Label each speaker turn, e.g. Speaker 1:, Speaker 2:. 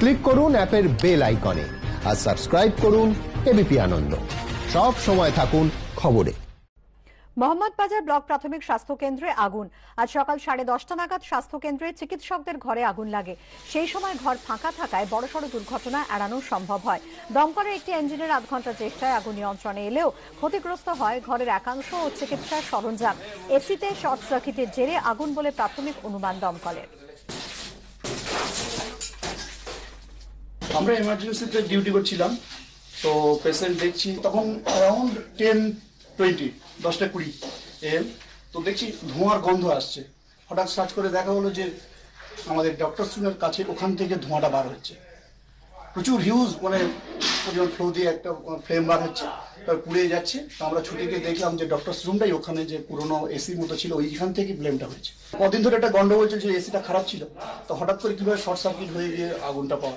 Speaker 1: Click করুন অ্যাপের bell আইকনে আর সাবস্ক্রাইব করুন এবিপি আনন্দ। সব সময় থাকুন খবরে।
Speaker 2: মোহাম্মদবাজার ব্লক প্রাথমিক স্বাস্থ্য কেন্দ্রে আগুন। আজ সকাল সাড়ে দশটা নাগাদ স্বাস্থ্য কেন্দ্রে চিকিৎসকদের ঘরে আগুন লাগে। সেই সময় ঘর ফাঁকা থাকায় বড়সড় দুর্ঘটনা এড়ানো সম্ভব হয়। দমকলের একটি ইঞ্জিনের আধ ঘণ্টা চেষ্টায় আগুন নিয়ন্ত্রণে এলেও ক্ষতিগ্রস্ত হয় ঘরের একাংশ ও চিকিৎসার সরঞ্জাম। এসিতে শর্ট সার্কিটের জেরে আগুন বলে প্রাথমিক অনুমান দমকলের।
Speaker 3: আমরা এমার্জেন্সিতে ডিউটি করছিলাম, তো পেশেন্ট দেখছি তখন অ্যারাউন্ড টেন টোয়েন্টি দশটা কুড়ি এম তো দেখছি ধোঁয়ার গন্ধ আসছে। হঠাৎ সার্চ করে দেখা হলো যে আমাদের ডক্টর স্টুডেন্টের কাছে ওখান থেকে ধোঁয়াটা বার হচ্ছে। প্রচুর হিউজ মানে পরিমাণ ফ্লো দিয়ে একটা ফ্লেম বার হচ্ছে তার পুড়ে যাচ্ছে। তো আমরা ছুটে গিয়ে দেখলাম যে ডক্টর রুমটাই ওখানে যে পুরোনো এসির মতো ছিল, ওইখান থেকে ফ্লেমটা হয়েছে। কদিন ধরে একটা গন্ডগোল চলছে এসিটা খারাপ ছিল। তো হঠাৎ করে কীভাবে শর্ট সার্কিট হয়ে গিয়ে আগুনটা পাওয়া যায়।